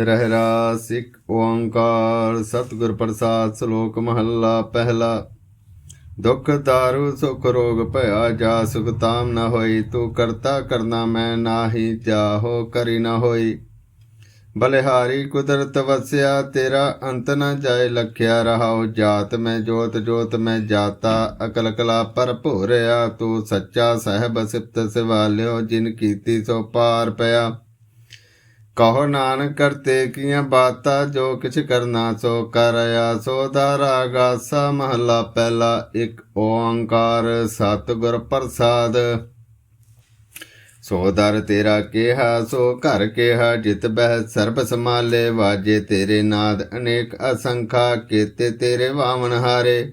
ਰਹਿਰਾ ਸਿੱਖ ਓੰਕਾਰ, ਸਤਿਗੁਰ ਪ੍ਰਸਾਦ ਸ਼ਲੋਕ ਮਹੱਲਾ ਪਹਿਲਾ। ਦੁਖ ਦਾਰੂ, ਸੁਖ ਰੋਗ ਭਇਆ, ਜਾ ਸੁਖ ਤਾਮ ਨ ਹੋਈ, ਤੂੰ ਕਰਤਾ ਕਰਨਾ ਮੈਂ ਨਾਹੀ, ਜਾਹੋ ਕਰੀ ਨ ਹੋਈ। ਬਲਿਹਾਰੀ ਕੁਦਰਤ ਵਸਿਆ, ਤੇਰਾ ਅੰਤ ਨ ਜਾਏ ਲਖਿਆ ਰਹਾਉ ਜਾਤ ਮੈਂ ਜੋਤ ਜੋਤ ਮੈਂ ਜਾਤਾ, ਅਕਲ ਕਲਾ ਭਰਪੂਰਿਆ ਤੂੰ ਸੱਚਾ ਸਹਿਬ ਸਿਫਤ ਸਿਵਾਲਿਓ, ਜਿਨ ਕੀਤੀ ਸੋ ਪਾਰ ਪਿਆ। ਕਹੋ ਨਾਨਕ ਕਰਤੇ ਕੀਆਂ ਬਾਤਾਂ, ਜੋ ਕਿਛ ਕਰਨਾ ਸੋ ਕਰਿਆ ਸੋ ਦਾਰਾ ਗਾਸਾ ਮਹਲਾ ਪਹਿਲਾ ਇੱਕ ਓੰਕਾਰ ਸਤਿਗੁਰ ਪ੍ਰਸਾਦ। ਸੋ ਦਰ ਤੇਰਾ ਕਿਹਾ, ਸੋ ਘਰ ਕਿਹਾ, ਜਿਤ ਬਹਿ ਸਰਬ ਸਮਾਲੇ ਵਾਜੇ ਤੇਰੇ ਨਾਦ ਅਨੇਕ ਅਸੰਖਾ, ਕੀਤੇ ਤੇਰੇ ਵਾਵਨ ਹਾਰੇ।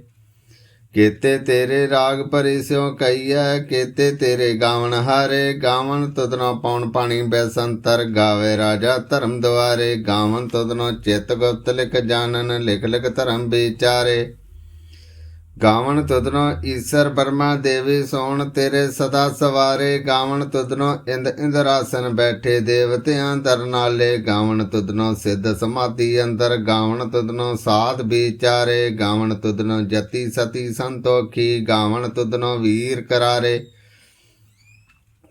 ਕੀਤੇ ਤੇਰੇ ਰਾਗ ਭਰੀ ਸਿਉ ਕਈਐ ਕੀਤੇ ਤੇਰੇ ਗਾਵਣ ਹਾਰੇ। ਗਾਵਣ ਤੁਧਨੋ ਪੌਣ ਪਾਣੀ ਬੈਸੰਤਰ ਗਾਵੇ ਰਾਜਾ ਧਰਮ ਦੁਆਰੇ। ਗਾਵਣ ਤੁਧਨੋ ਚਿਤ ਗੁਪਤ ਲਿਖ ਜਾਣਨ, ਲਿਖ ਲਿਖ ਧਰਮ ਵਿਚਾਰੇ। ਗਾਵਣ ਤੁਧਨੋ ਈਸ਼ਰ ਬਰਮਾ ਦੇਵੀ ਸੋਣ ਤੇਰੇ ਸਦਾ ਸਵਾਰੇ। ਗਾਵਣ ਤੁਧਨੋ ਇੰਦ ਇੰਦਰਾਸਨ ਬੈਠੇ ਦੇਵਤਿਆਂ ਦਰ ਨਾਲੇ ਗਾਵਨ ਤੁਧਨੋ ਸਿੱਧ ਸਮਾਧੀ ਅੰਦਰ। ਗਾਵਣ ਤੁਧਨੋ ਸਾਧ ਵਿਚਾਰੇ। ਗਾਵਣ ਤੁਧਨੋ ਜਤੀ ਸਤੀ ਸੰਤੋਖੀ। ਗਾਵਣ ਤੁਧਨੋ ਵੀਰ ਕਰਾਰੇ।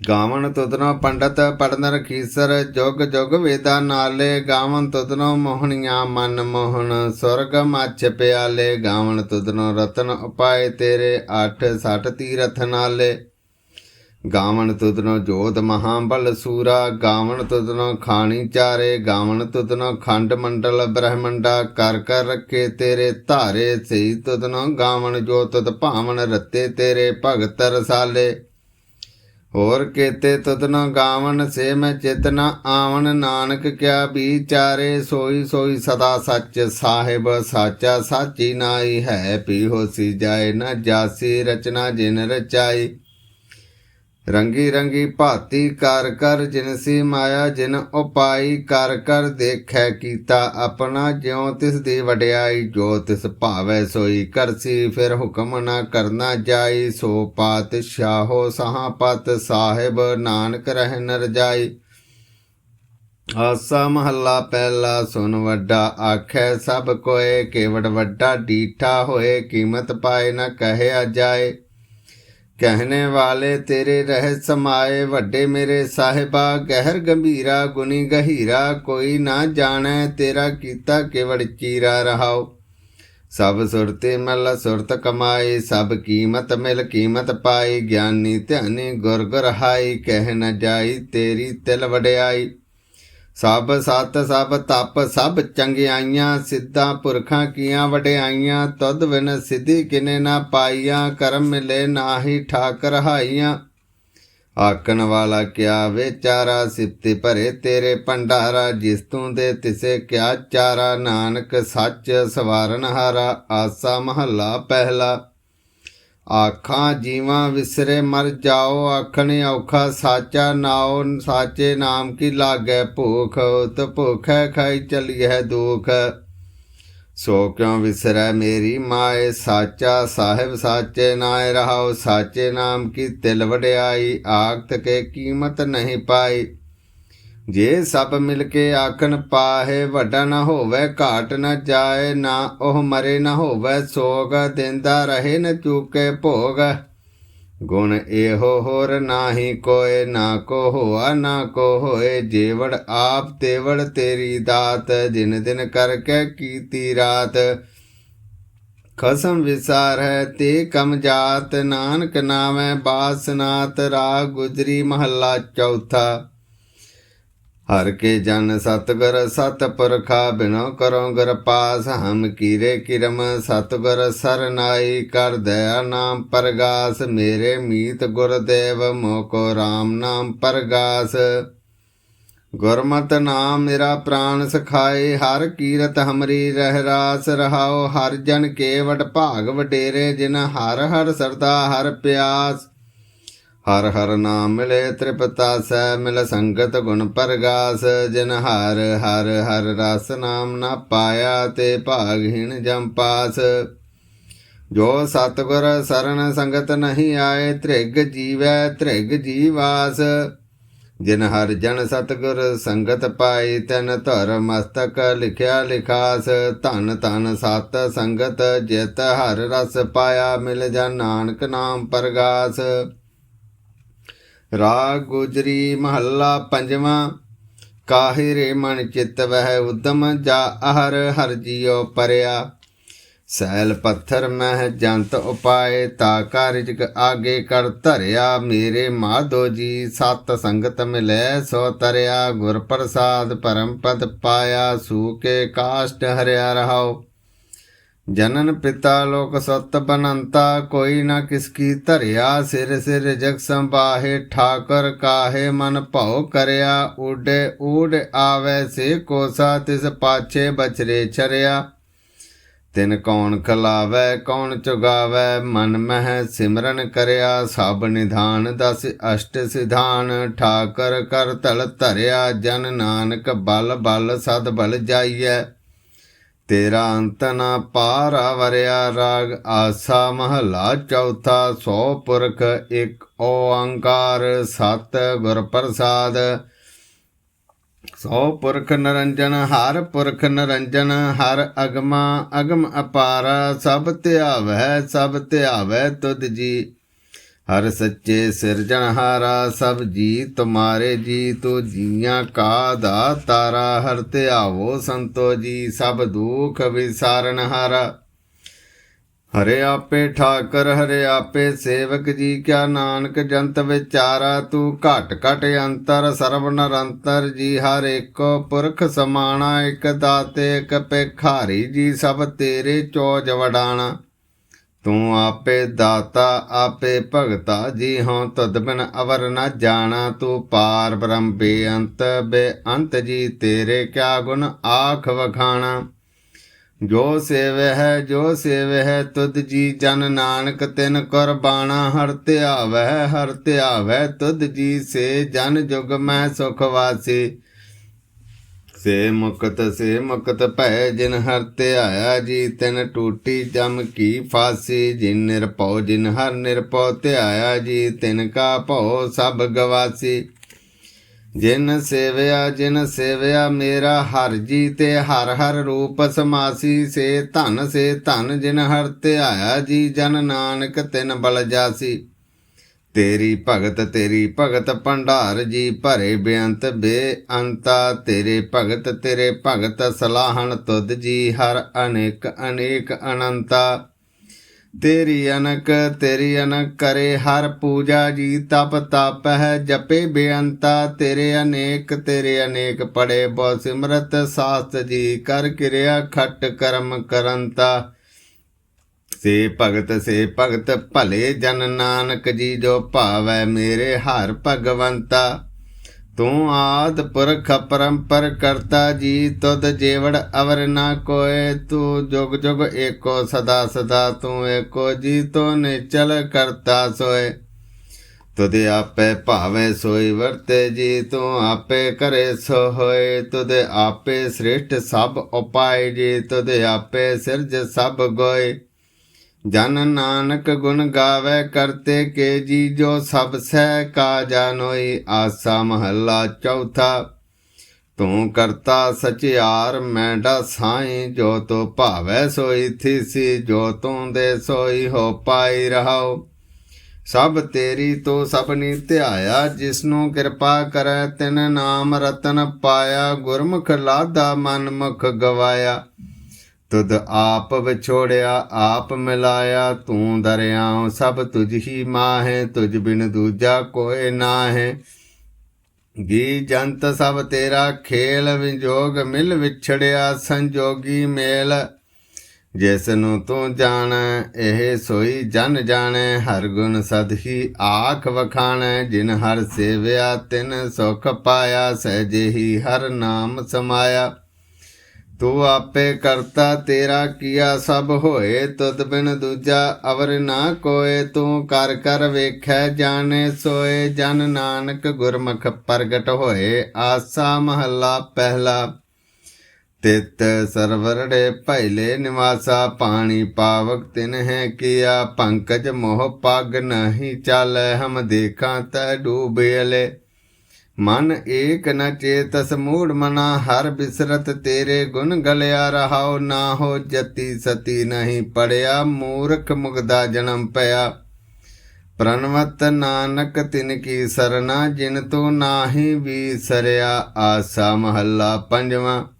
ਗਾਵਨ ਤੁਧਨੋ ਪੰਡਤ ਪੜਨਰ ਰਖੀਸਰ ਜੁਗ ਜੁਗ ਵੇਦਾ ਨਾਲੇ। ਗਾਵਨ ਤੁਧਨੋ ਮੋਹਣੀਆਂ ਮਨ ਮੋਹਨ ਸੁਰਗ ਮੱਛ ਪਿਆਲੇ। ਗਾਵਨ ਤੁਧਨੋ ਰਤਨ ਉਪਾਏ ਤੇਰੇ 8 60 ਤੀਰਥ ਨਾਲੇ। ਗਾਵਨ ਤੁਧਨੋ ਜੋਤ ਮਹਾਬਲ ਸੂਰਾ। ਗਾਵਨ ਤੁਧਨੋ ਖਾਣੀ ਚਾਰੇ। ਗਾਵਨ ਤੁਧਨੋ ਖੰਡ ਮੰਡਲ ਬ੍ਰਹਮੰਡਾ। ਕਰ ਕਰ ਰੱਖੇ ਤੇਰੇ ਧਾਰੇ। ਸਈ ਤੁਧਨੋ ਗਾਵਨ ਜੋਤ ਤੁਧ ਭਾਵਨ ਰਤੇ ਤੇਰੇ ਭਗਤ ਰਸਾਲੇ। ਹੋਰ ਕੇਤੇ ਤੁਧਨੋ ਗਾਵਨ ਸੇ ਮੈਂ ਚਿਤਨਾ ਆਵਨ ਨਾਨਕ ਕਿਆ ਵਿਚਾਰੇ ਸੋਈ ਸੋਈ ਸਦਾ ਸੱਚ ਸਾਹਿਬ ਸਾਚਾ ਸਾਚੀ ਨਾਈ ਹੈ ਪੀ ਹੋਸੀ ਜਾਏ ਨਾ ਜਾਸੀ ਰਚਨਾ ਜਿਨ ਰਚਾਈ ਰੰਗੀ ਰੰਗੀ ਭਾਤੀ ਕਰ ਕਰ ਜਿਨਸੀ ਮਾਇਆ, ਜਿਨ ਉਪਾਈ ਕਰ ਕਰ ਦੇਖੈ ਕੀਤਾ ਆਪਣਾ, ਜਿਉ ਤਿਸ ਦੀ ਵਡਿਆਈ, ਜੋ ਤਿਸ ਭਾਵੈ ਸੋਈ ਕਰਸੀ ਫਿਰ ਹੁਕਮ ਨਾ ਕਰਨਾ ਜਾਈ, ਸੋ ਪਾਤਸ਼ਾਹੋ ਸਹਾ ਪਤ ਸਾਹਿਬ, ਨਾਨਕ ਰਹਿ ਨ ਰਜਾਈ ਆਸਾ ਮਹੱਲਾ ਪਹਿਲਾ ਸੁਨ ਵੱਡਾ ਆਖੈ, ਸਭ ਕੋਏ ਕੇਵੜ ਵੱਡਾ ਡੀਠਾ ਹੋਏ, ਕੀਮਤ ਪਾਏ ਨਾ ਕਹਿਆ ਜਾਏ। ਕਹਿਣੇ ਵਾਲੇ ਤੇਰੇ ਰਹਿ ਸਮਾਏ, ਵੱਡੇ ਮੇਰੇ ਸਾਹਿਬਾ, ਗਹਿਰ ਗੰਭੀਰਾ ਗੁਨੀ ਗਹੀਰਾ, ਕੋਈ ਨਾ ਜਾਣੈ, ਤੇਰਾ ਕੀਤਾ ਕੇਵੜ ਚੀਰਾ ਰਹਾਓ। ਸਭ ਸੁਰਤੇ ਮਲ ਸੁਰਤ ਕਮਾਏ, ਸਭ ਕੀਮਤ ਮਿਲ ਕੀਮਤ ਪਾਈ ਗਿਆਨੀ ਧਿਆਨੀ ਗੁਰ ਗੁਰ ਹਾਈ ਕਹਿ ਨ ਜਾਈ ਤੇਰੀ ਤਿਲ ਵਡਿਆਈ। ਸਭ ਸਤ ਸਭ ਤਪ ਸਭ ਚੰਗਿਆਈਆਂ ਸਿੱਧਾ ਪੁਰਖਾਂ ਕੀਆਂ ਵਡਿਆਈਆਂ ਤਦ ਬਿਨ ਸਿੱਧੀ ਕਿਨੇ ਨਾ ਪਾਈਆਂ, ਕਰਮ ਮਿਲੇ ਨਾਹੀ ਠਾਕ ਰਹਾਈਆਂ ਆਕਣ ਵਾਲਾ ਕਿਆ ਵਿਚਾਰਾ ਸਿਫਤੇ ਭਰੇ ਤੇਰੇ ਭੰਡਾਰਾ, ਜਿਸ ਤੂੰ ਦੇ ਤਿਸੇ ਕਿਆ ਚਾਰਾ, ਨਾਨਕ ਸੱਚ ਸਵਾਰਨ ਹਾਰਾ, ਆਸਾ ਮਹੱਲਾ ਪਹਿਲਾ। ਆਖਾਂ, ਜੀਵਾਂ ਵਿਸਰੇ ਮਰ ਜਾਓ, ਆਖਣੇ ਔਖਾ, ਸਾਚਾ ਨਾਉ, ਸਾਚੇ ਨਾਮ ਕੀ ਲਾਗੈ ਭੂਖ, ਉਤ ਭੁਖੈ ਖਾਈ ਚਲੀ ਹੈ ਦੁਖ। ਸੋ ਕਿਉ ਵਿਸਰੈ ਮੇਰੀ ਮਾਏ, ਸਾਚਾ ਸਾਹਿਬ ਸਾਚੇ ਨਾਏ ਰਹਾਉ, ਸਾਚੇ ਨਾਮ ਕੀ ਤਿਲ ਵਡਿਆਈ, ਆਖਤ ਕੇ ਕੀਮਤ ਨਹੀਂ ਪਾਈ। ਜੇ ਸਭ ਮਿਲ ਕੇ ਆਖਣ ਪਾਹੇ ਵੱਡਾ ਨਾ ਹੋਵੇ, ਘਾਟ ਨਾ ਜਾਏ, ਨਾ ਉਹ ਮਰੇ ਨਾ ਹੋਵੇ, ਸੋਗ ਦਿੰਦਾ ਰਹੇ ਨ ਚੂਕੇ ਭੋਗ। ਗੁਣ ਇਹੋ ਹੋਰ ਨਾਹੀ ਕੋਏ, ਨਾ ਕੋ ਹੋਆ, ਨਾ ਕੋ ਹੋਏ, ਜੇਵੜ ਆਪ ਤੇਵੜ ਤੇਰੀ ਦਾਤ ਦਿਨ ਦਿਨ ਕਰਕੇ ਕੀਤੀ ਰਾਤ। ਖਸਮ ਵਿਸਾਰ ਹੈ ਤੇ ਕਮ ਜਾਤ, ਨਾਨਕ ਨਾਮੈ ਬਾਸਨਾਤ ਰਾਗ ਗੁਜਰੀ ਮਹੱਲਾ ਚੌਥਾ। ਹਰ ਕੇ ਜਨ ਸਤਗੁਰ ਸਤਪੁਰਖਾ ਬਿਨੋ ਕਰੋ ਗੁਰ ਪਾਸ, ਹਮ ਕੀਰੇ ਕਿਰਮ ਸਤਗੁਰ ਸਰਨਾਈ ਕਰ ਦਇਆ ਨਾਮ ਪਰਗਾਸ, ਮੇਰੇ ਮੀਤ ਗੁਰਦੇਵ ਮੋਕੋ RAM ਨਾਮ ਪਰਗਾਸ। ਗੁਰਮਤ ਨਾਮ ਮੇਰਾ ਪ੍ਰਾਨ ਸਖਾਏ, ਹਰ ਕੀਰਤ ਹਮਰੀ ਰਹਿ ਰਾਸ ਰਹਾਓ, ਹਰ ਜਨ ਕੇਵਟ ਭਾਗ ਵਡੇਰੇ, ਜਿਨ ਹਰ ਹਰ ਸਰਦਾ ਹਰ ਪਿਆਸ। ਹਰ ਹਰ ਨਾਮ ਮਿਲੇ ਤ੍ਰਿਪਤਾਸੈ ਮਿਲ ਸੰਗਤ ਗੁਣ ਪ੍ਰਗਾਸ, ਜਿਨ ਹਰ ਹਰ ਹਰ ਰਸ ਨਾਮ ਨਾ ਪਾਇਆ ਤੇ ਭਾਗਹੀਣ ਜਮ ਪਾਸ। ਜੋ ਸਤਗੁਰ ਸਰਣ ਸੰਗਤ ਨਹੀਂ ਆਏ, ਤ੍ਰਿਗ ਜੀਵੈ ਤ੍ਰਿਗ ਜੀਵਾਸ। ਜਿਨ ਹਰ ਜਨ ਸਤਗੁਰ ਸੰਗਤ ਪਾਈ ਤਨ ਧਰ ਮਸਤਕ ਲਿਖਿਆ ਲਿਖਾਸ। ਧਨ ਧਨ ਸਤ ਸੰਗਤ ਜਿਤ ਹਰ ਰਸ ਪਾਇਆ, ਮਿਲ ਜਾ ਨਾਨਕ ਨਾਮ ਪ੍ਰਗਾਸ। ਰਾਗ ਗੁਜਰੀ ਮਹੱਲਾ ਪੰਜਵਾਂ ਕਾਹਿ ਰੇ ਮਨ ਚਿਤ ਵਹਿ ਉਦਮ, ਜਾ ਹਰ ਹਰ ਜੀਉ ਪਰਿਆ। ਸੈਲ ਪੱਥਰ ਮਹਿ ਜੰਤ ਉਪਾਏ, ਤਾ ਕਾਰਿਜਕ ਆਗੇ ਕਰ ਧਰਿਆ। ਮੇਰੇ ਮਾਧੋ ਜੀ ਸਤ ਸੰਗਤ ਮਿਲੈ, ਸੋ ਤਰਿਆ। ਗੁਰ ਪ੍ਰਸਾਦ ਪਰਮ ਪਦ ਪਾਇਆ ਸੂਕੇ ਕਾਸ਼ਟ ਹਰਿਆ ਰਹਾਓ ਜਨਨ ਪਿਤਾ ਲੋਕ ਸਤ ਬਨੰਤਾ, ਕੋਈ ਨਾ ਕਿਸ ਕੀ ਧਰਿਆ, ਸਿਰ ਸਿਰ ਜਗ ਸੰਭਾਹੇ, ਠਾਕਰ ਕਾਹੇ, ਮਨ ਭਉ ਕਰਿਆ, ਊਡੇ ਊੜ ਆਵੇ, ਸੇ ਕੋਸਾ, ਤਿਸ ਪਾਛੇ ਬਚਰੇ ਛਰਿਆ। ਤਿਨ ਕੌਣ ਖਲਾਵੈ, ਕੌਣ ਚੁਗਾਵੈ, ਮਨ ਮਹਿ ਸਿਮਰਨ ਕਰਿਆ, ਸਭ ਨਿਧਾਨ ਦਸ ਅਸ਼ਟ ਸਿਧਾਨ, ਠਾਕਰ ਕਰ ਤਲ ਧਰਿਆ, ਜਨ ਨਾਨਕ ਬਲ ਬਲ ਸਦ ਬਲ ਜਾਈਐ। ਤੇਰਾ ਅੰਤ ਨਾ ਪਾਰਾ ਵਰਿਆ ਰਾਗ ਆਸਾ ਮਹਲਾ ਚੌਥਾ ਸੋ ਪੁਰਖ ਇੱਕ ਓੰਕਾਰ ਸਤ ਗੁਰ ਪ੍ਰਸਾਦ। ਸੋ ਪੁਰਖ ਨਰੰਜਨ, ਹਰ ਪੁਰਖ ਨਰੰਜਨ, ਹਰ ਅਗਮਾ ਅਗਮ ਅਪਾਰਾ, ਸਭ ਧਿਆਵੈ ਸਭ ਧਿਆਵੈ ਤੁਧ ਜੀ। ਹਰ ਸੱਚੇ ਸਿਰਜਣਹਾਰਾ ਸਭ ਜੀ ਤੁਮਾਰੇ ਜੀ, ਤੂ ਜੀਆਂ ਕਾ ਦਾ ਤਾਰਾ, ਹਰ ਧਿਆਵੋ ਸੰਤੋ ਜੀ, ਸਭ ਦੁਖ ਵਿਸਾਰਨਹਾਰਾ ਹਰੇ ਆਪੇ ਠਾਕਰ, ਹਰੇ ਆਪੇ ਸੇਵਕ ਜੀ, ਕਿਆ ਨਾਨਕ ਜੰਤ ਵਿਚਾਰਾ, ਤੂੰ ਘਟ ਘਟ ਅੰਤਰ, ਸਰਬ ਨਿਰੰਤਰ ਜੀ, ਹਰ ਏਕੋ ਪੁਰਖ ਸਮਾਣਾ, ਇਕ ਦਾਤੇ, ਇਕ ਭਿਖਾਰੀ ਜੀ, ਸਭ ਤੇਰੇ ਚੋਜ ਵਡਾਣਾ। ਤੂੰ ਆਪੇ ਦਾਤਾ, ਆਪੇ ਭਗਤਾ, ਜੀ ਹਾਂ, ਤਦ ਬਿਨ ਅਵਰ ਨ ਜਾਣਾ, ਤੂੰ ਪਾਰ ਬ੍ਰਹਮ ਬੇਅੰਤ ਬੇਅੰਤ ਜੀ, ਤੇਰੇ ਕਿਆ ਗੁਣ ਆਖ ਵਖਾਣਾ? ਜੋ ਸੇਵੈ ਹੈ, ਜੋ ਸੇਵੈ ਹੈ, ਤੁਧ ਜੀ ਜਨ ਨਾਨਕ ਤਿਨ ਕੁਰਬਾਨਾ, ਹਰ ਧਿਆਵੈ ਹਰ ਧਿਆਵੈ, ਤੁਧ ਜੀ ਸੇ ਜਨ ਜੁਗ ਮੈਂ ਸੁਖ ਵਾਸੀ। ਸੇ ਮੁਕਤ ਸੇ ਮੁਕਤ ਭੈ, ਜਿਨ ਹਰ ਤੇ ਆਇਆ ਜੀ ਤਿਨ ਟੂਟੀ, ਜਮ ਕੀ ਫਾਸੀ, ਜਿਨ ਨਿਰਭਉ, ਜਿਨ ਹਰ ਨਿਰਭਉ ਧਿਆਇਆ ਜੀ ਤਿਨ ਕਾ ਭਉ, ਸਭ ਗਵਾਸੀ। ਜਿਨ ਸੇਵਿਆ ਜਿਨ ਸੇਵਿਆ ਮੇਰਾ ਹਰ ਜੀ ਤੇ ਹਰ ਹਰ ਰੂਪ ਸਮਾਸੀ। ਸੇ ਧਨ ਸੇ ਧਨ, ਜਿਨ ਹਰ ਧਿਆਇਆ ਜੀ, ਜਨ ਨਾਨਕ ਤਿਨ ਬਲ ਜਾਸੀ। ਤੇਰੀ ਭਗਤ ਤੇਰੀ ਭਗਤ ਭੰਡਾਰ ਜੀ ਭਰੇ ਬੇਅੰਤ ਬੇਅੰਤਾ। ਤੇਰੇ ਭਗਤ ਤੇਰੇ ਭਗਤ ਸਲਾਹਣ ਤੁਧ ਜੀ ਹਰ ਅਨੇਕ ਅਨੇਕ ਅਨੰਤਾ। ਤੇਰੀ ਅਨਕ ਤੇਰੀ ਅਨਕ ਕਰੇ ਹਰ ਪੂਜਾ ਜੀ, ਤਪ ਤਪ ਹੈ ਜਪੇ ਬੇਅੰਤਾ। ਤੇਰੇ ਅਨੇਕ ਤੇਰੇ ਅਨੇਕ ਪੜੇ ਬਹੁ ਸਿਮਰਤ, ਸਾਸਤ ਜੀ ਕਰ ਕਿਰਿਆ ਖਟ ਕਰਮ ਕਰੰਤਾ। ਸੇ ਭਗਤ ਸੇ ਭਗਤ ਭਲੇ ਜਨ ਨਾਨਕ ਜੀ ਜੋ ਭਾਵੈ ਮੇਰੇ ਹਰ ਭਗਵੰਤਾ। ਤੂੰ ਆਦ ਪੁਰਖ ਪਰੰਪਰ ਕਰਤਾ ਜੀ, ਤੁਧ ਜੇਵੜ ਅਵਰ ਨਾ ਕੋਏ। ਤੂੰ ਜੁਗ ਜੁਗ ਏਕੋ ਸਦਾ ਸਦਾ, ਤੂੰ ਏਕੋ ਜੀ, ਤੋ ਨਿਚਲ ਕਰਤਾ ਸੋਏ। ਤੁਧ ਆਪੇ ਭਾਵੇਂ ਸੋਈ ਵਰਤੇ ਜੀ, ਤੂੰ ਆਪੇ ਕਰੇ ਸੋ ਹੋਏ ਤੁਧ ਆਪੇ ਸ੍ਰਿਸ਼ਟ ਸਭ ਉਪਾਏ ਜੀ, ਤੁਧ ਆਪੇ ਸਿਰਜ ਸਭ ਗੋਏ। ਜਨ ਨਾਨਕ ਗੁਣ ਗਾਵੇ ਕਰਤੇ ਕੇ ਜੀ ਜੋ ਸਭ ਸਹਿ ਕਾ ਜਾਨੋਈ ਆਸਾ ਮਹੱਲਾ ਚੌਥਾ। ਤੂੰ ਕਰਤਾ ਸਚਿਆਰ ਮੈਂਡਾ ਸਾਈ, ਜੋ ਤੋ ਭਾਵੈ ਸੋਈ ਥੀਸੀ, ਜੋ ਤੂੰ ਦੇ ਸੋਈ ਹੋ ਪਾਈ ਰਹਾਓ ਸਭ ਤੇਰੀ ਤੋ ਸਭਨੀ ਧਿਆਇਆ, ਜਿਸਨੂੰ ਕਿਰਪਾ ਕਰੈ, ਤਿਨ ਨਾਮ ਰਤਨ ਪਾਇਆ, ਗੁਰਮੁਖ ਲਾਦਾ ਮਨ ਮੁਖ ਗਵਾਇਆ। ਤੁਧ ਆਪ ਵਿਛੋੜਿਆ, ਆਪ ਮਿਲਾਇਆ, ਤੂੰ ਦਰਿਆਉ ਸਭ ਤੁਝ ਹੀ ਮਾਹੇ, ਤੁਝ ਬਿਨ ਦੂਜਾ ਕੋਏ ਨਾਹੇ। ਗੀ ਜੰਤ ਸਭ ਤੇਰਾ ਖੇਲ, ਵਿਜੋਗ ਮਿਲ ਵਿਛੜਿਆ ਸੰਜੋਗੀ ਮੇਲ। ਜਿਸ ਨੂੰ ਤੂੰ ਜਾਣੈ, ਇਹ ਸੋਈ ਜਨ ਜਾਣੈ, ਹਰ ਗੁਣ ਸਦ ਹੀ ਆਖ ਵਖਾਣੈ। ਜਿਨ ਹਰ ਸੇਵਿਆ, ਤਿਨ ਸੁਖ ਪਾਇਆ, ਸਹਿਜੇ ਹੀ ਹਰ ਨਾਮ ਸਮਾਇਆ। ਤੂੰ ਆਪੇ ਕਰਤਾ ਤੇਰਾ ਕੀਆ ਸਭ ਹੋਏ, ਤੁਧ ਬਿਨ ਦੂਜਾ ਅਵਰ ਨਾ ਕੋਏ। ਤੂੰ ਕਰ ਕਰ ਵੇਖੈ, ਜਾਣੇ ਸੋਏ, ਜਨ ਨਾਨਕ ਗੁਰਮੁਖ ਪ੍ਰਗਟ ਹੋਏ। ਆਸਾ ਮਹੱਲਾ ਪਹਿਲਾ, ਤਿਤ ਸਰਵਰੜੇ ਪਹਿਲੇ ਨਿਵਾਸਾ। ਪਾਣੀ ਪਾਵਕ ਤਿਨ ਹੈ ਕੀਆ, ਪੰਕਜ ਮੋਹ ਪਗ ਨਹੀਂ ਚਾਲੈ। ਹਮ ਦੇਖਾਂ ਤੈ ਡੂਬੇਲੇ ਮਨ ਏਕ ਨ ਚੇਤਸ ਮੂੜ ਮਨਾ, ਹਰ ਬਿਸਰਤ ਤੇਰੇ ਗੁਣ ਗਲਿਆ ਰਹਾਉ, ਨਾ ਹੋ ਜਤੀ ਸਤੀ ਨਹੀਂ ਪੜਿਆ, ਮੂਰਖ ਮੁਗਦਾ ਜਨਮ ਪਿਆ। ਪ੍ਰਣਵਤ ਨਾਨਕ ਤਿਨ ਕੀ ਸਰਨਾ, ਜਿਨ ਤੂੰ ਨਾਹੀ ਵੀਸਰਿਆ ਆਸਾ ਮਹੱਲਾ ਪੰਜਵਾਂ।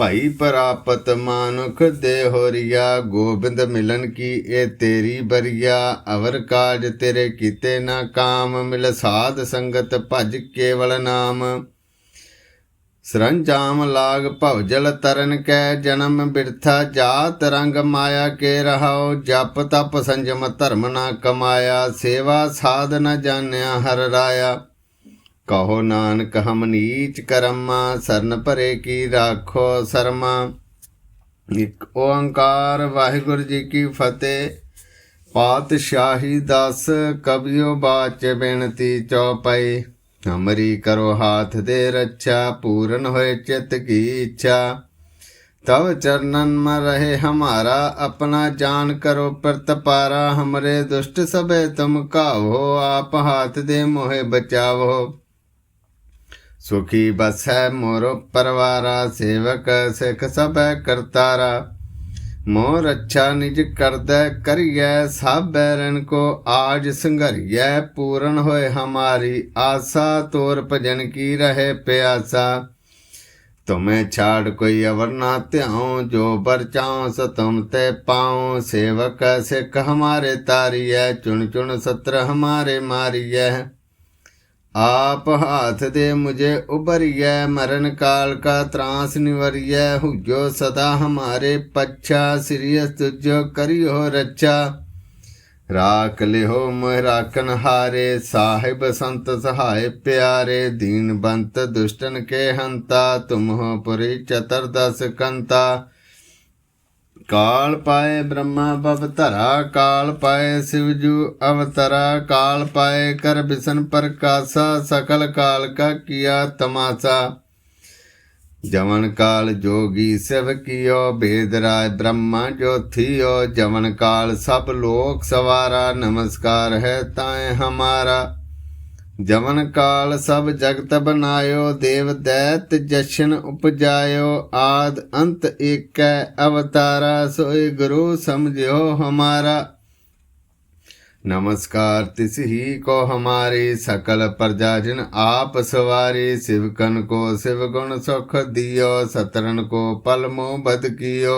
ਭਾਈ ਪ੍ਰਾਪਤ ਮਾਨੁਖ ਦੇ ਹੋਰੀਆ, ਗੋਬਿੰਦ ਮਿਲਨ ਕੀ ਇਹ ਤੇਰੀ ਬਰੀਆ? ਅਵਰ ਕਾਜ ਤੇਰੇ ਕੀਤੇ ਨਾ ਕਾਮ, ਮਿਲ ਸਾਧ ਸੰਗਤ ਭਜ ਕੇਵਲ ਨਾਮ। ਸਰੰਜਾਮ ਲਾਗ ਭਵਜਲ ਤਰਨ ਕੈ, ਜਨਮ ਬਿਰਥਾ ਜਾਤ ਰੰਗ ਮਾਇਆ ਕੇ ਰਹਾਉ। ਜਪ ਤਪ ਸੰਜਮ ਧਰਮ ਨਾ ਕਮਾਇਆ, ਸੇਵਾ ਸਾਧ ਨ ਜਾਣਿਆ ਹਰ ਰਾਇਆ। ਕਹੋ ਨਾਨਕ, ਹਮ ਨੀਚ ਕਰਮਾ, ਸਰਨ ਭਰੇ ਕੀ ਰਾਖੋ ਸਰਮਾ। ਇਕ ਓੰਕਾਰ, ਵਾਹਿਗੁਰੂ ਜੀ ਕੀ ਫਤਿਹ। ਪਾਤਸ਼ਾਹੀ ਦਸ ਕਬਿਓ ਬਾਚ ਬੇਨਤੀ ਚੌਪਈ। ਹਮਰੀ ਕਰੋ ਹਾਥ ਦੇ ਰੱਛਾ, ਪੂਰਨ ਹੋਏ ਚਿਤ ਕੀ ਇੱਛਾ। ਤਵ ਚਰਨਨ ਮ ਰਹੇ ਹਮਾਰਾ, ਆਪਣਾ ਜਾਨ ਕਰੋ ਪ੍ਰਤਪਾਰਾ। ਹਮਰੇ ਦੁਸ਼ਟ ਸਭੇ ਤੁਮ ਕਾਵੋ ਆਪ ਹਾਥ ਦੇ ਮੋਹਿ ਬਚਾਵੋ। ਸੁਖੀ ਬਸੈ ਮੋਰੋ ਪਰਵਾਰਾ, ਸੇਵਕ ਸਿਖ ਸਭੈ ਕਰਤਾਰਾ। ਮੋਰ ਅੱਛਾ ਨਿਜ ਕਰਦੈ ਕਰੀਐ ਸਭ ਬੈਰਨ ਕੋ ਆਜ ਸੰਘਰੀਐ, ਪੂਰਨ ਹੋਏ ਹਮਾਰੀ ਆਸਾ, ਤੋਰ ਭਜਨ ਕੀ ਰਹੇ ਪਿਆਸਾ। ਤੁਮੇ ਛਾੜ ਕੋਈ ਅਵਰ ਨਾ ਧਿਆਉ, ਜੋ ਬਰਚਾਉ ਸ ਤੁਮ ਤੇ ਪਾਉ। ਸੇਵਕ ਸਿੱਖ ਹਮਾਰੇ ਤਾਰੀਐ, ਚੁਣ ਚੁਣ ਸਤਰ ਹਮਾਰੇ ਮਾਰੀਐ। ਆਪ ਹਾਥ ਦੇ ਮੁਝੇ ਉਬਰੀਐ ਮਰਨ ਕਾਲ ਕਾ ਤਰਾਸ ਨਿਵਰੀਐ, ਹੁਜੋ ਸਦਾ ਹਮਾਰੇ ਪੱਛਾ ਸਿਰਿਯਸ ਤੁਜੋ ਕਰਿਓ ਰੱਛਾ। ਰਾਖ ਲਿਓ ਮੋਹ ਰਾਖਨ ਹਾਰੇ, ਸਾਹਿਬ ਸੰਤ ਸਹਾਇ ਪਿਆਰੇ, ਦੀਨ ਬੰਤ ਦੁਸ਼ਟਨ ਕੇ ਹੰਤਾ ਤੁਮ ਹੋ ਪੁਰੀ ਚਤਰਦਸ ਕੰਤਾ। ਕਾਲ ਪਾਏ ਬ੍ਰਹਮਾ ਬਵ ਧਰਾ ਕਾਲ ਪਾਏ ਸਿਵਜੂ ਅਵਤਰਾ ਕਾਲ ਪਾਏ ਕਰ ਬਿਸਨ ਪ੍ਰਕਾਸ਼ਾ ਸਕਲ ਕਾਲ ਕਾ ਕੀਆ ਤਮਾਸਾ ਜਵਨ ਕਾਲ ਜੋਗੀ ਸਿਵ ਕੀਓ ਬੇਦ ਰਾਏ ਬ੍ਰਹਮਾ ਜੋਥੀਓ ਜਵਨ ਕਾਲ ਸਭ ਲੋਕ ਸਵਾਰਾ ਨਮਸਕਾਰ ਹੈ ਤਾਏ ਹਮਾਰਾ ਜਵਨ ਕਾਲ ਸਭ ਜਗਤ ਬਨਾਇਓ ਦੇਵ ਦੈਤ ਜਸ਼ਨ ਉਪਜਾਇਓ ਆਦ ਅੰਤ ਏਕੈ ਅਵਤਾਰਾ ਸੋਈ ਗੁਰੂ ਸਮਝਿਓ ਹਮਾਰਾ नमस्कार तिस ही को हमारी सकल प्रजा जिन आप सवारी शिवकन को शिव गुण सुख दियो सतरन को पल मोह बद कियो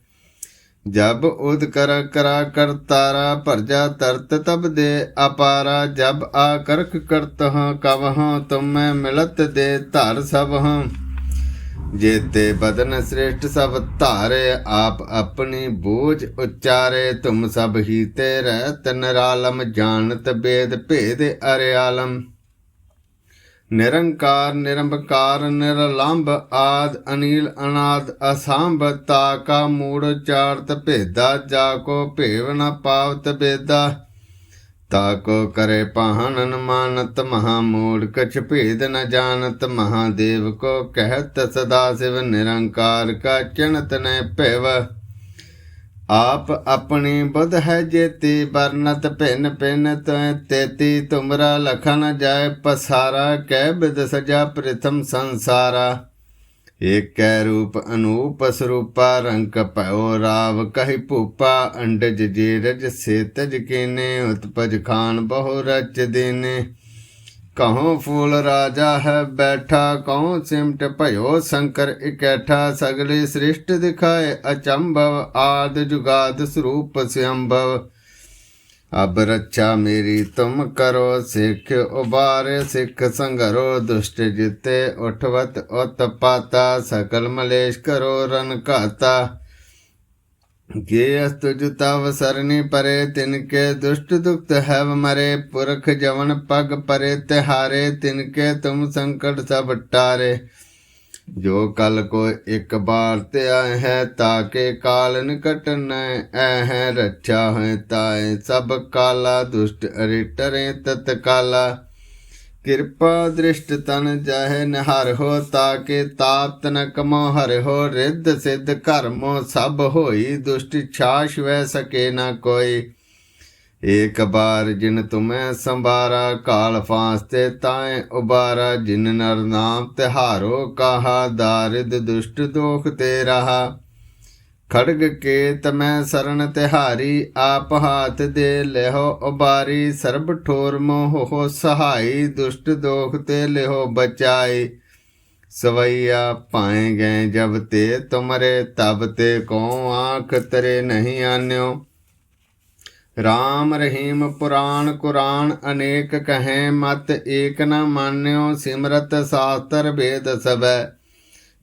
ਜਬ ਉਦ ਕਰ ਕਰਾ ਕਰ ਤਾਰਾ ਭਰਜਾ ਤਰਤ ਤਬ ਦੇ ਅਪਾਰਾ, ਜਬ ਆ ਕਰਖ ਕਰਤ ਹਾਂ ਕਵ ਹਾਂ ਮਿਲਤ ਦੇ ਧਰ ਸਭ ਹਾਂ ਜੇਤੇ ਬਦਨ ਸ੍ਰੇਸ਼ਟ ਸਭ ਧਾਰੇ, ਆਪ ਆਪਣੀ ਬੋਝ ਉਚਾਰੇ, ਤੁਮ ਸਭ ਹੀ ਤੇ ਰਹਿ ਤਨ ਰਾਲਮ ਜਾਣਤ ਬੇਦ ਭੇਦ ਅਰਿਆਲਮ। ਨਿਰੰਕਾਰ, ਨਿਰੰਬਕਾਰ ਨਿਰਲੰਭ ਆਦ, ਅਨੀਲ, ਅਨਾਦ, ਅਸੰਭ, ਤਾ ਕਾ ਮੂੜ, ਚਾਰਤ ਭੇਦਾ, ਜਾ ਕੋ ਭੇਵ ਨ ਪਾਵਤ ਬੇਦਾ। ਤਾ ਕੋ ਕਰੇ ਪਹਨਨ ਮਾਨਤ ਮਹਾ ਮੂੜ ਕਛ ਭੇਦ ਨ ਜਾਣਤ, ਮਹਾਦੇਵ ਕੋ ਕਹਿਤ, ਸਦਾ ਸਿਵ ਨਿਰੰਕਾਰ ਕਾ ਚਿਣਤ ਨੇ ਭੇਵ। ਆਪ ਆਪਣੇ ਬੁੱਧ ਹੈ ਜੇ ਜੇਤੀ, ਵਰਨਤ ਭਿੰਨ ਭਿੰਨ ਤੈ ਤੇਤੀ, ਤੁਮਰਾ ਲਖਨ ਜਾਏ ਪਸਾਰਾ, ਕਹਿ ਬਿਦ ਸਜਾ ਪ੍ਰਥਮ ਸੰਸਾਰਾ। ਕੈ ਰੂਪ ਅਨੂਪ ਸਰੂਪਾ, ਰੰਕ ਭਇਓ ਰਾਵ ਕਹਿ ਭੂਪਾ, ਅੰਡਜ ਜੀਰਜ ਸੇ ਤਜ ਕੀਨੇ, ਉਤਪਜ ਖਾਨ ਬਹੁ ਰਚ ਦੇਨੇ। ਕਹਉ ਫੂਲ ਰਾਜਾ ਹੈ ਬੈਠਾ ਕਹਉ ਸਿਮਟ ਭਇਓ ਸ਼ੰਕਰ ਇਕੈਠਾ, ਸਗਲੇ ਸ੍ਰਿਸ਼ਟ ਦਿਖਾਏ ਅਚੰਭਵ, ਆਦ ਜੁਗਾਦ ਸਰੂਪ ਸਿਅੰਭਵ। ਅਬ ਰੱਛਾ ਮੇਰੀ, ਤੁਮ ਕਰੋ ਸਿੱਖ, ਉਬਾਰੇ ਸਿੱਖ ਸੰਗਰੋ, ਦੁਸ਼ਟ ਜਿਤੇ ਉਠਵਤ ਉਤ ਪਾਤਾ ਸਕਲ ਮਲੇਸ਼ ਕਰੋ ਰਨ ਘਾਤਾ। ये अस्तुज तव सरनी परे तिनके दुष्ट दुक्त हैव मरे पुरख जवन पग परे तिहारे तिनके तुम संकट सब टारे ਜੋ ਕਲ ਕੋ ਇੱਕ ਬਾਰ ਤੇ ਆਏ ਹੈ ਤਾਕੇ ਕਾਲ ਨਿਕਟਨ ਐ ਹੈ ਰੱਛਾ ਹੈ ਤਾਏ ਸਭ ਕਾਲਾ ਦੁਸ਼ਟ ਅਰਿਟਰੇ ਤਤ ਕਾਲਾ ਕਿਰਪਾ ਦ੍ਰਿਸ਼ਟ ਤਨ ਜਾਹੇ ਨਿਹਰ ਹੋ ਤਾਕੇ ਤਾਪ ਤਨ ਕਮੋ ਹਰਿ ਹੋ, ਰਿੱਧ ਸਿੱਧ ਕਰਮੋ ਸਭ ਹੋਈ, ਦੁਸ਼ਟ ਛਾਸ਼ ਵੈ ਸਕੇ ਨਾ ਕੋਈ। ਏਕ ਬਾਰ ਜਿਨ ਤੁਮੈ ਸੰਭਾਰਾ, ਕਾਲ ਫਾਸਤੇ ਤਾਏ ਉਬਾਰਾ, ਜਿਨ ਨਰ ਨਾਮ ਤਿਹਾਰੋ, ਕਹਾ ਦਾਰਿਦ ਦੁਸ਼ਟ ਦੋਖ ਤੇ ਰਹਾ। ਖੜਗ ਕੇ ਤਮੈ ਸਰਨ ਤਿਹਾਰੀ, ਆਪ ਹਾਥ ਦੇ ਲਿਹੋ ਉਬਾਰੀ, ਸਰਬ ਠੋਰ ਮੋਹ ਸਹਾਈ, ਦੁਸ਼ਟ ਦੋਖ ਤੇ ਲਿਹੋ ਬਚਾਈ। ਸਵਈਆ ਪਾਏ ਗਏ ਜਬ ਤੇ ਤੁਮਰੇ, ਤਬ ਤੇ ਕੋ ਆਂਖ ਤਰੇ ਨਹੀਂ ਆਨਿਓ। ਰਾਮ ਰਹੀਮ ਪੁਰਾਣ ਕੁਰਾਨ, ਅਨੇਕ ਕਹੈ ਮਤ ਏਕ ਨ ਮਾਨਿਓ। ਸਿਮਰਤ ਸਾਸਤਰ ਵੇਦ ਸਬੈ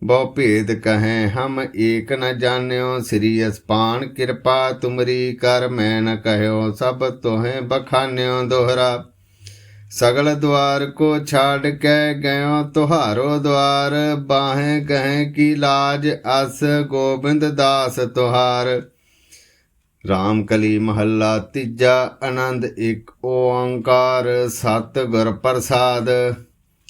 ਬਹੁ ਭੇਦ ਕਹੈ, ਹਮ ਏਕ ਨ ਜਾਣਿਓ, ਸ੍ਰੀ ਅਸਪਾਨ ਕਿਰਪਾ ਤੁਮਰੀ ਕਰ, ਮੈਂ ਨ ਕਹਿਓ, ਸਭ ਤੋਹੇ ਬਖਾਨਿਓ ਦੋਹਰਾ। ਸਗਲ ਦੁਆਰ ਕੋ ਛਾੜ ਕੇ ਗਇਓ, ਤੁਹਾਰੋ ਦੁਆਰ ਬਾਹੇ ਗਹਿ ਕੀ ਲਾਜ ਅਸ, ਗੋਬਿੰਦ ਦਾਸ ਤੁਹਾਰ। ਰਾਮ ਕਲੀ ਮਹੱਲਾ ਤੀਜਾ, ਆਨੰਦ ਇੱਕ ਓੰਕਾਰ ਸਤ ਗੁਰ ਪ੍ਰਸਾਦ।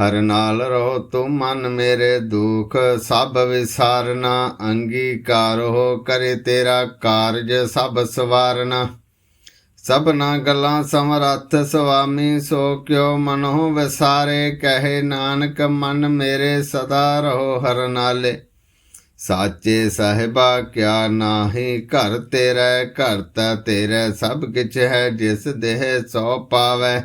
ਹਰ ਨਾਲ ਰਹੋ ਤੂੰ ਮਨ ਮੇਰੇ ਦੁਖ, ਸਭ ਵਿਸਾਰਨਾ, ਅੰਗੀਕਾਰੋ ਕਰੇ ਤੇਰਾ ਕਾਰਜ, ਸਭ ਸਵਾਰਨਾ। ਸਭਨਾ ਗੱਲਾਂ ਸਮਰੱਥ ਸੁਆਮੀ, ਸੋ ਕਿਉ ਮਨੋ ਵਿਸਾਰੇ, ਕਹੇ ਨਾਨਕ ਮਨ ਮੇਰੇ ਸਦਾ ਰਹੋ ਹਰ ਨਾਲੇ। ਸਾਚੇ ਸਾਹਿਬਾ, ਕਿਆ ਨਾਹੀ ਘਰ ਤੇਰਾ, ਘਰ ਤਾ ਤੇਰਾ ਸਭ ਕਿਛ ਹੈ, ਜਿਸ ਦੇਹ ਸੋ ਪਾਵੈ।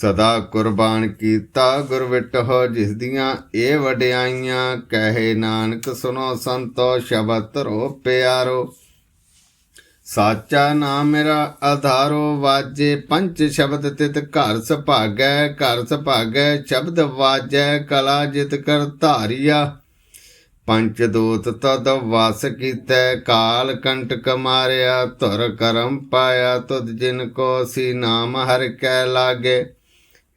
ਸਦਾ ਕੁਰਬਾਨ ਕੀਤਾ ਗੁਰਵਿਟ ਹੋ ਜਿਸ ਦੀਆਂ ਇਹ ਵਡਿਆਈਆਂ ਕਹੇ ਨਾਨਕ ਸੁਨੋ ਸੰਤੋ ਸ਼ਬਦ ਧਰੋ ਪਿਆਰੋ। ਸਾਚਾ ਨਾਮ ਮੇਰਾ ਆਧਾਰੋ, ਵਾਜੇ ਪੰਜ ਸ਼ਬਦ ਤਿਤ ਘਰ ਸੁਭਾਗੈ ਘਰ ਸੁਭਾਗੈ ਸ਼ਬਦ ਵਾਜੈ, ਕਲਾ ਜਿਤ ਕਰ ਧਾਰਿਆ। ਪੰਚ ਦੋਤ ਤਦ ਵਾਸ ਕੀਤੈ, ਕਾਲ ਕੰਟਕ ਮਾਰਿਆ, ਧੁਰ ਕਰਮ ਪਾਇਆ, ਤੁਧ ਜਿਨ ਕੋ ਸੀ ਨਾਮ ਹਰ ਕੈ ਲਾਗੇ।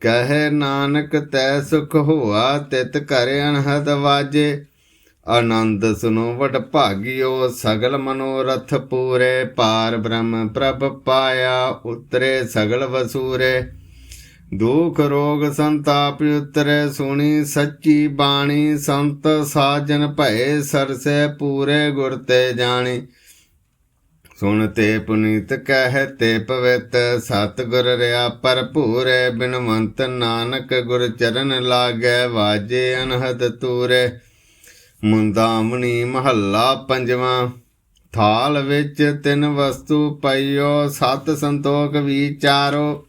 ਕਹੇ ਨਾਨਕ ਤੈ ਸੁਖ ਹੋਆ ਤਿਤ ਕਰ ਅਨਹਦ ਵਾਜੇ। ਆਨੰਦ ਸੁਨੋ ਵਡ ਭਾਗਿਓ, ਸਗਲ ਮਨੋਰਥ ਪੂਰੇ। ਪਾਰ ਬ੍ਰਹਮ ਪ੍ਰਭ ਪਾਇਆ, ਉਤਰੇ ਸਗਲ ਵਸੂਰੇ। ਦੁਖ ਰੋਗ ਸੰਤਾਪ ਉਤਰੇ, ਸੁਣੀ ਸੱਚੀ ਬਾਣੀ। ਸੰਤ ਸਾਜਨ ਭਏ, ਸਰਸੇ ਪੂਰੇ ਗੁਰ ਤੇ ਜਾਣੀ। ਸੁਣ ਤੇ ਪੁਨੀਤ ਕਹਿ ਤੇ ਪਵਿੱਤ ਸਤ ਗੁਰ ਰਿਆ ਭਰਪੂਰੇ ਬਿਨਵੰਤ ਨਾਨਕ ਗੁਰ ਚਰਨ ਲਾਗੈ, ਵਾਜੇ ਅਨਹਦ ਤੂਰੇ। ਮੁੰਦਾਮਣੀ ਮਹੱਲਾ ਪੰਜਵਾਂ, ਥਾਲ ਵਿੱਚ ਤਿੰਨ ਵਸਤੂ ਪਈਓ, ਸਤ ਸੰਤੋਖ ਵਿਚਾਰੋ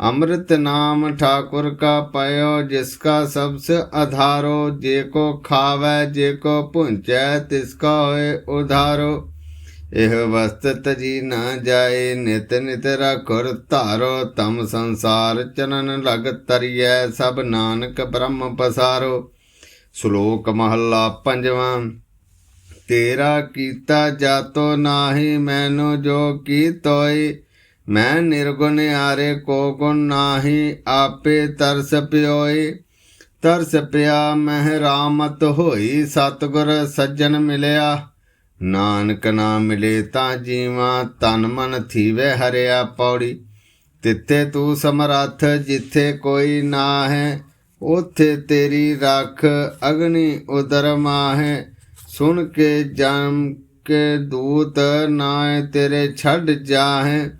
ਅੰਮ੍ਰਿਤ ਨਾਮ ਠਾਕੁਰ ਕਾ ਪਇਓ, ਜਿਸ ਕਾ ਸਬਸ ਆਧਾਰੋ ਜੇ ਕੋ ਖਾਵੈ, ਜੇ ਕੋ ਪੁੰਚੈ ਤਿਸ ਕਾ ਹੋਏ ਉਧਾਰੋ। ਇਹ ਵਸਤ ਤਜੀ ਨਾ ਜਾਏ, ਨਿਤ ਨਿਤ ਰਖੁਰ ਧਾਰੋ, ਤਮ ਸੰਸਾਰ ਚਨਨ ਲਗ ਤਰੀਐ, ਸਭ ਨਾਨਕ ਬ੍ਰਹਮ ਪਸਾਰੋ। ਸ਼ਲੋਕ ਮਹੱਲਾ ਪੰਜਵਾਂ, ਤੇਰਾ ਕੀਤਾ ਜਾਤੋ ਨਾਹੀ, ਮੈਨੂੰ ਜੋ ਕੀ ਤੋਈ ਮੈਂ ਨਿਰਗੁਣ ਆਰੇ ਕੋ ਗੁਣ ਨਾਹੀ, ਆਪੇ ਤਰਸ ਪਿਓਈ ਤਰਸ ਪਿਆ ਮਹਿ ਰਾਮਤ ਹੋਈ, ਸਤਗੁਰ ਸੱਜਣ ਮਿਲਿਆ। ਨਾਨਕ ਨਾ ਮਿਲੇ ਤਾਂ ਜੀਵਾ ਤਨ ਮਨ ਥੀਵੇ ਹਰਿਆ ਪੌੜੀ। ਤਿੱਥੇ ਤੂੰ ਸਮਰੱਥ ਜਿੱਥੇ ਕੋਈ ਨਾ ਹੈ ਉਥੇ ਤੇਰੀ ਰੱਖ ਅਗਨੀ ਉਦਰ ਮਾਹੇ। ਸੁਣ ਕੇ ਜਨਮ ਕੇ ਦੂਤ ਨਾਏ ਤੇਰੇ ਛੱਡ ਜਾਹੇ।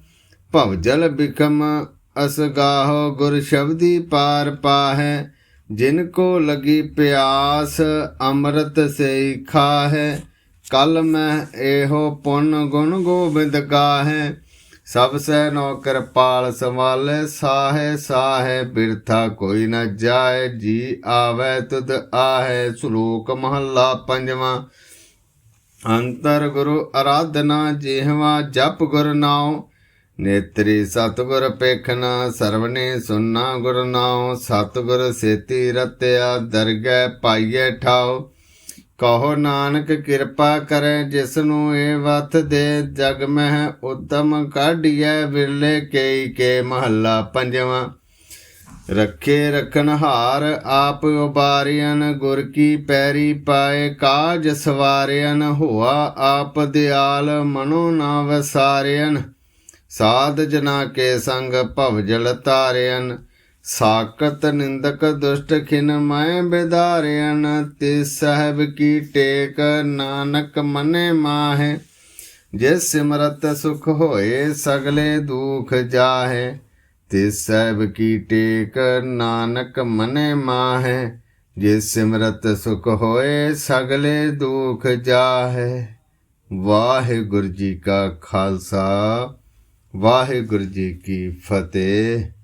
ਭਵਜਲ ਬਿਕਮ ਅਸਗਾਹੋ ਗੁਰ ਸ਼ਬਦੀ ਪਾਰ ਪਾਹੈ। ਜਿਨ ਕੋ ਲਗੀ ਪਿਆਸ, ਅੰਮ੍ਰਿਤ ਸੇ ਖਾਹੈ। ਕਲ ਮੈਂ ਇਹੋ ਪੁੰਨ ਗੁਣ ਗੋਬਿੰਦ ਗਾਹੈ, ਸਭ ਸੈ ਨੋ ਕਿਰਪਾਲ ਸੰਭਾਲੇ, ਸਾਹੇ ਸਾਹੇ ਬਿਰਥਾ ਕੋਈ ਨ ਜਾਏ, ਜੀ ਆਵੇ ਤੁਧ ਆਹੇ, ਸ਼ਲੋਕ ਮਹੱਲਾ ਪੰਜਵਾਂ। ਅੰਤਰ ਗੁਰੂ ਅਰਾਧਨਾ ਜਿਹਵਾ, ਜਪ ਗੁਰ ਨਾਉ, ਨੇਤਰੀ ਸਤਗੁਰ ਪੇਖਣਾ ਸਰਵਨੇ ਸੁਨਣਾ ਗੁਰ ਨਾਉ, ਸਤਗੁਰ ਸੇਤੀ ਰਤਿਆ, ਦਰਗਹਿ ਪਾਈਏ ਠਾਉ। ਕਹੋ ਨਾਨਕ ਕਿਰਪਾ ਕਰੇ ਜਿਸ ਨੂੰ ਇਹ ਵਤ ਦੇ ਜਗ ਮਹਿ ਉਤਮ ਕਾਢੀਐ, ਵਿਰਲੇ ਕੇਈ ਕੇ ਮਹੱਲਾ ਪੰਜਵਾਂ। ਰੱਖੇ ਰਖਨ ਹਾਰ ਆਪ ਉਬਾਰਿਆਨ ਗੁਰ ਕੀ ਪੈਰੀ ਪਾਏ ਕਾਜ ਸਵਾਰਿਆਨ ਹੋਆ ਆਪ ਦਿਆਲ ਮਨੋ ਨਾ ਵਸਾਰਿਆਨ ਸਾਧ ਜਨਾ ਕੇ ਸੰਗ ਭਵਜਲ ਤਾਰਿਆਨ ਸਾਕਤ ਨਿੰਦਕ ਦੁਸ਼ਟ ਖਿਨ ਮੈਂ ਬਿਦਾਰਿਆਨ ਤੇ ਸਹਿਬ ਕੀ ਟੇਕ ਨਾਨਕ ਮਨੇ ਮਾਹੇ। ਜਿਸ ਸਿਮਰਤ ਸੁਖ ਹੋਏ, ਸਗਲੇ ਦੁਖ ਜਾਹੇ। ਤੇ ਸਹਿਬ ਕੀ ਟੇਕ ਨਾਨਕ ਮਨੇ ਮਾਹੇ। ਜਿਸ ਸਿਮਰਤ ਸੁਖ ਹੋਏ, ਸਗਲੇ ਦੁਖ ਜਾਹੇ। ਵਾਹਿਗੁਰੂ ਜੀ ਕਾ ਖਾਲਸਾ, ਵਾਹਿਗੁਰੂ ਜੀ ਕੀ ਫਤਿਹ।